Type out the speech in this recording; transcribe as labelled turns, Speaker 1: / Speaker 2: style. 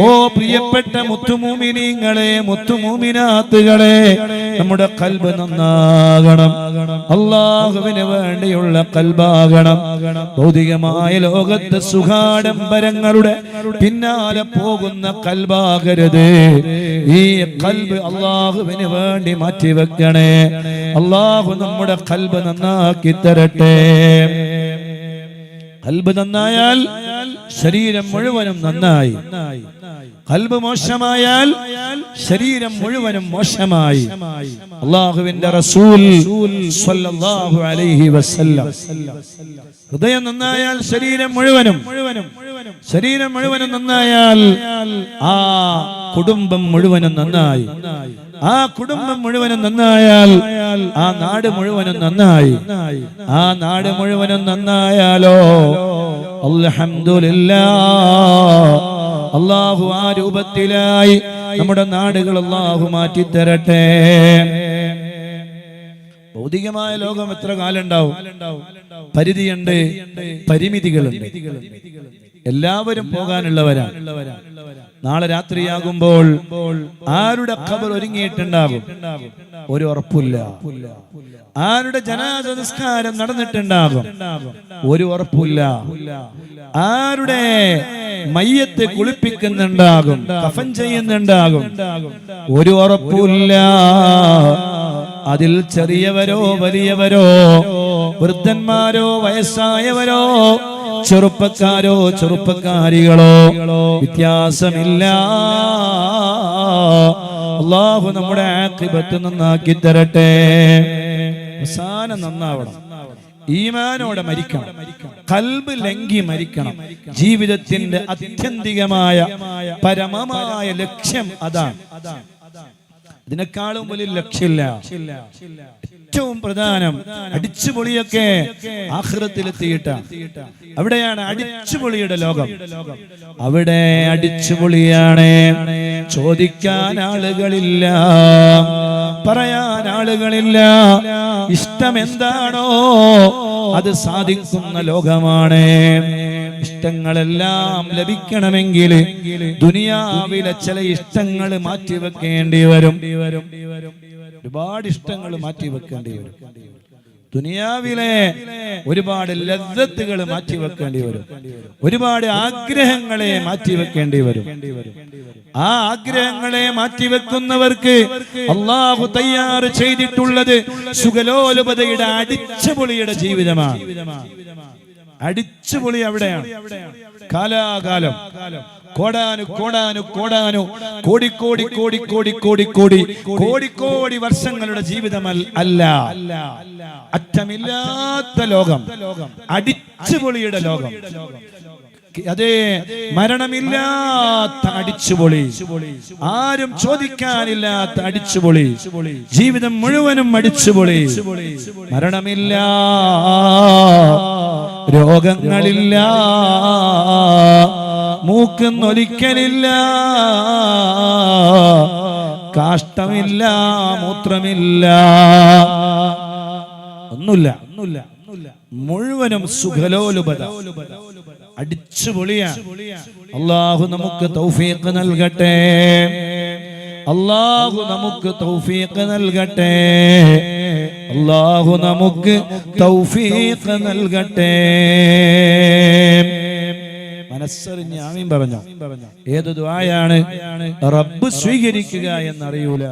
Speaker 1: ഓ പ്രിയപ്പെട്ട മുത്തുമൂമിനീങ്ങളെ മുത്തുമൂമിനാത്തുകളെ നമ്മുടെ കൽബ് നന്നാകണം. അള്ളാഹുവിന് വേണ്ടിയുള്ള കൽബാകണം. ഭൗതികമായ ലോകത്ത് സുഖാഡംബരങ്ങളുടെ പിന്നാലെ പോകുന്ന കൽബാകരുത്. ഈ കൽബ് അള്ളാഹുവിന് വേണ്ടി മാറ്റിവെക്കണേ. അള്ളാഹു നമ്മുടെ കൽബ് നന്നാക്കി തരട്ടെ. കൽബ് നന്നായാൽ ശരീരം മുഴുവനും നന്നായി. കൽബ് മോശമായാൽ ശരീരം മുഴുവനും മോശമായി. അള്ളാഹുവിന്റെ റസൂൽ സ്വല്ലല്ലാഹു അലൈഹി വസല്ലം. ഹൃദയം നന്നായാൽ ശരീരം മുഴുവനും മുഴുവനും. ശരീരം മുഴുവനും നന്നായാൽ ആ കുടുംബം മുഴുവനും നന്നായി. ആ കുടുംബം മുഴുവനും നന്നായാൽ ആ നാട് മുഴുവനും നന്നായി. ആ നാട് മുഴുവനും നന്നായാലോ? അൽഹംദുലില്ലാ അള്ളാഹു ആ രൂപത്തിലായി നമ്മുടെ നാടുകൾ അള്ളാഹു മാറ്റി തരട്ടെ ഭൗതികമായ ലോകം എത്ര കാലുണ്ടാവും പരിധിയുണ്ട് പരിമിതികളുണ്ട്. എല്ലാവരും പോകാനുള്ളവരാണ് നാളെ രാത്രിയാകുമ്പോൾ ആരുടെ ഖബർ ഒരുങ്ങിയിട്ടുണ്ടാകും? ഒരു ഉറപ്പില്ല. ആരുടെ ജനാസ നിസ്കാരം നടന്നിട്ടുണ്ടാകും? ഒരു ഉറപ്പില്ല. ആരുടെ മയ്യത്തെ കുളിപ്പിക്കുന്നുണ്ടാകും? കഫൻ ചെയ്യുന്നുണ്ടാകും? ഒരു ഉറപ്പില്ല. അതിൽ ചെറിയവരോ വലിയവരോ വൃദ്ധന്മാരോ വയസ്സായവരോ ചെറുപ്പക്കാരോ ചെറുപ്പക്കാരികളോ വ്യത്യാസമില്ല. അള്ളാഹു നമ്മുടെ ആക്കിബത്ത് നന്നാക്കി തരട്ടെ. അവസാനം നന്നാവണം. ഈമാനോടെ മരിക്കണം. കൽബ് ലംഘി മരിക്കണം. ജീവിതത്തിന്റെ അത്യന്തികമായ പരമമായ ലക്ഷ്യം അതാണ്. ഇതിനേക്കാളും വലിയ ലക്ഷ്യമില്ല. ഏറ്റവും പ്രധാനം അടിച്ചുപൊളിയൊക്കെ ആഹ്റത്തിലെത്തിയിട്ട. അവിടെയാണ് അടിച്ചുപൊളിയുടെ ലോകം. അവിടെ അടിച്ചുപൊളിയാണ് ചോദിക്കാൻ ആളുകളില്ല പറയാൻ ആളുകളില്ല. ഇഷ്ടം എന്താണോ അത് സാധിക്കുന്ന ലോകമാണ്. ഇഷ്ടങ്ങളെല്ലാം ലഭിക്കണമെങ്കിൽ ദുനിയാവിലെ ചില ഇഷ്ടങ്ങൾ മാറ്റിവെക്കേണ്ടി വരും. ഒരുപാട് ഇഷ്ടങ്ങൾ മാറ്റി വെക്കേണ്ടി വരും. ദുനിയാവിലെ ഒരുപാട് ലഗ്ദത്തുകൾ മാറ്റി വെക്കേണ്ടി വരും. ഒരുപാട് ആഗ്രഹങ്ങളെ മാറ്റി വെക്കേണ്ടി വരും. ആ ആഗ്രഹങ്ങളെ മാറ്റി വെക്കുന്നവർക്ക് അള്ളാഹു തയ്യാറ് ചെയ്തിട്ടുള്ളത് സുഖലോലുപതയുടെ അടിച്ചുപൊളിയുടെ ജീവിതമാണ്. അടിച്ചുപൊളി അവിടെയാണ്. കാലാകാലം. കോടാനു കോടാനു കോടാനു. കോടി കോടി കോടി കോടി കോടി കോടി. കോടി വർഷങ്ങളുടെ ജീവിതം അല്ല. അറ്റമില്ലാത്ത ലോകം. അടിച്ചുപൊളിയുടെ ലോകം. അതെ മരണമില്ലാത്ത അടിച്ചുപൊളി. ആരും ചോദിക്കാനില്ലാത്ത അടിച്ചുപൊളി. ജീവിതം മുഴുവനും അടിച്ചുപൊളി. മരണമില്ല രോഗങ്ങളില്ല. മൂക്കുന്നൊലിക്കലില്ല. കാഷ്ടമില്ല മൂത്രമില്ല. ഒന്നുമില്ല ഒന്നുമില്ല മുഴുവനും സുഖലോലുപത. അടിച്ചു പൊളിയ. അള്ളാഹു നമുക്ക് തൗഫീഖ് നൽകട്ടെ. അള്ളാഹു നമുക്ക് തൗഫീഖ് നൽകട്ടെ. അള്ളാഹു നമുക്ക് തൗഫീഖ് നൽകട്ടെ. മനസ്സറിഞ്ഞ് ആമീൻ പറഞ്ഞു. ഏത് ദ്വായാണ് റബ്ബ് സ്വീകരിക്കുക എന്നറിയൂല.